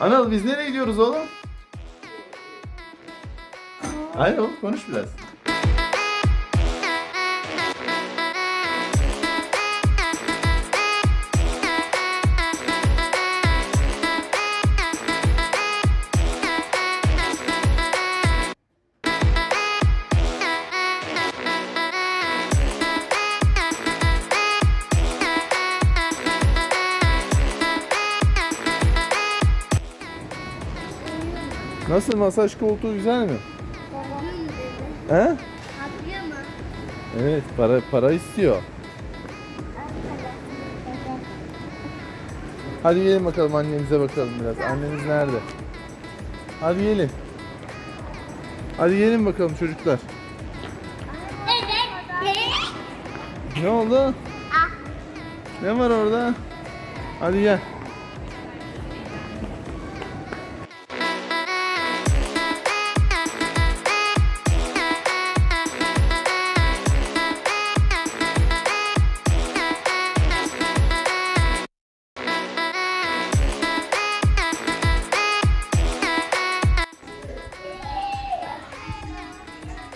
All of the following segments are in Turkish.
Anıl biz nereye gidiyoruz oğlum? Hayır konuş biraz. Nasıl masaj koltuğu güzel mi? Babamın. He? Evet para para istiyor. Hadi gelin bakalım annemize bakalım biraz. Annemiz nerede? Hadi gelin. Hadi gelin bakalım çocuklar. Ne oldu? Ne var orada? Hadi gel.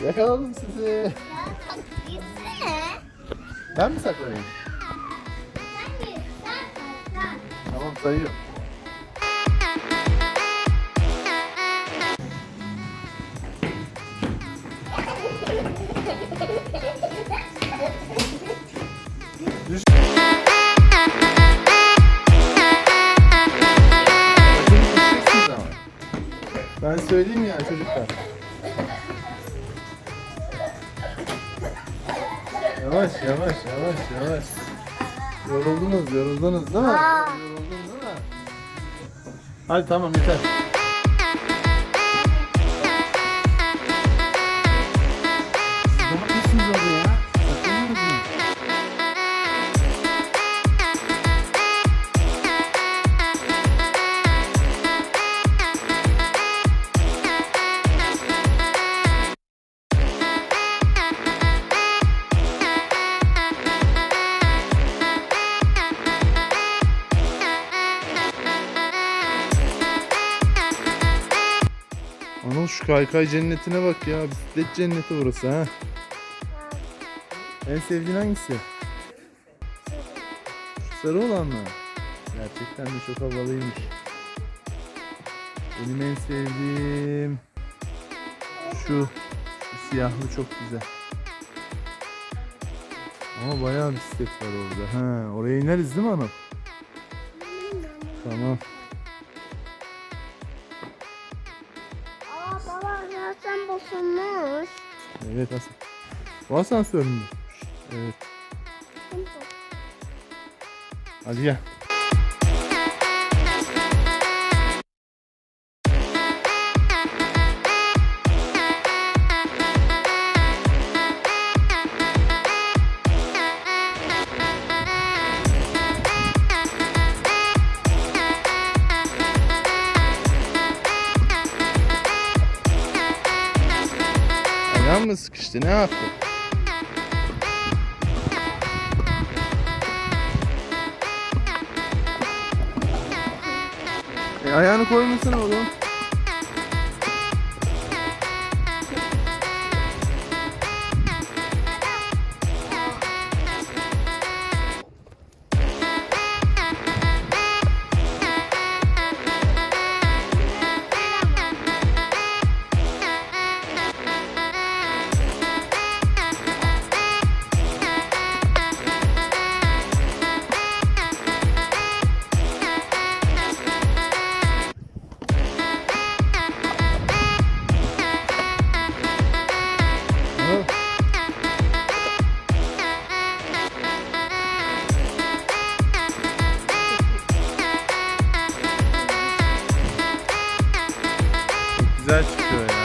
Yakaladım sizi. Gitsene. Ben mi saklanayım? Tamam sayıyorum. Ben söyleyeyim ya çocuklar. Yavaş yavaş yavaş yavaş. Yoruldunuz yoruldunuz değil mi? Aa. Yoruldun değil mi? Hadi tamam yeter. Şu kaykay cennetine bak ya. Bisiklet cenneti burası ha. En sevdiğin hangisi? Sarı olan mı? Gerçekten de çok havalıymış. Benim en sevdiğim şu, siyahlı çok güzel. Ama bayağı bisiklet var orada. Ha, oraya ineriz değil mi Anıl? Tamam. Zaten bozulmuş. Evet Hasan. Bu asansör mü? Evet. Hadi gel. Ayağın mı sıkıştı? Ne yaptın? E, ayağını koymasana oğlum. güzel çıkıyor ya.